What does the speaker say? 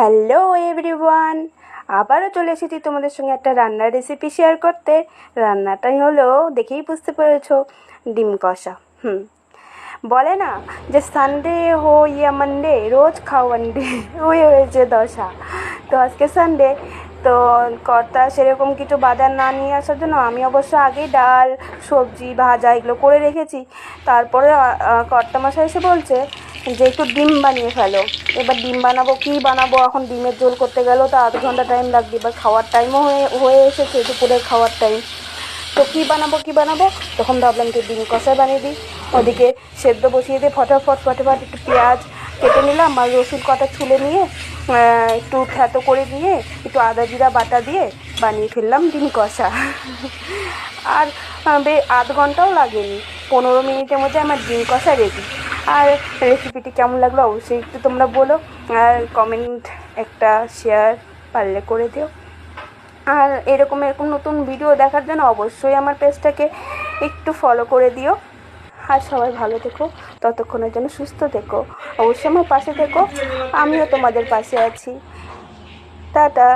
Hello everyone আবারও চলে এসেছি তোমাদের সঙ্গে একটা রান্নার রেসিপি শেয়ার করতে। রান্নাটাই হলো, দেখেই বুঝতে পেরেছ, ডিম কষা। হুম। বলে না যে সানডে হো ইয়া মানডে রোজ খাও আন্ডে ওই হয়েছে দশা। তো আজকে সানডে তো কর্তা সেরকম কিছু বাজার না নিয়ে আসার জন্য আমি অবশ্য আগেই ডাল, সবজি, ভাজা এগুলো করে রেখেছি। তারপরে কর্তা মশাই এসে বলছে যে একটু ডিম বানিয়ে ফেলো। এবার ডিম বানাবো, কী বানাবো? এখন ডিমের ঝোল করতে গেলেও তো আধ ঘণ্টা টাইম লাগবে। এবার খাওয়ার টাইমও হয়ে হয়ে এসেছে, দুপুরের খাওয়ার টাইম তো কী বানাবো কী বানাবো? তখন ভাবলাম যে ডিম কষা বানিয়ে দিই। ওদিকে সেদ্ধ বসিয়ে দিয়ে ফটাফট ফটাফট একটু পেঁয়াজ কেটে নিলাম আর রসুন কটা ছুলে নিয়ে একটু থ্যাতো করে নিয়ে একটু আদা জিরা বাটা দিয়ে বানিয়ে ফেললাম ডিম কষা। আর আধ ঘন্টাও লাগেনি। পনেরো মিনিটের মধ্যে আমার ডিম কষা রেডি আর রেসিপিটি কেমন লাগল অবশ্যই একটু তোমরা বলো। আর কমেন্ট একটা শেয়ার পারলে করে দিও। আর এরকম এরকম নতুন ভিডিও দেখার জন্য অবশ্যই আমার পেজটাকে একটু ফলো করে দিও। আর সবাই ভালো থেকো, ততক্ষণের জন্য সুস্থ থেকো। অবশ্যই আমার পাশে থেকো, আমিও তোমাদের পাশে আছি। টাটা।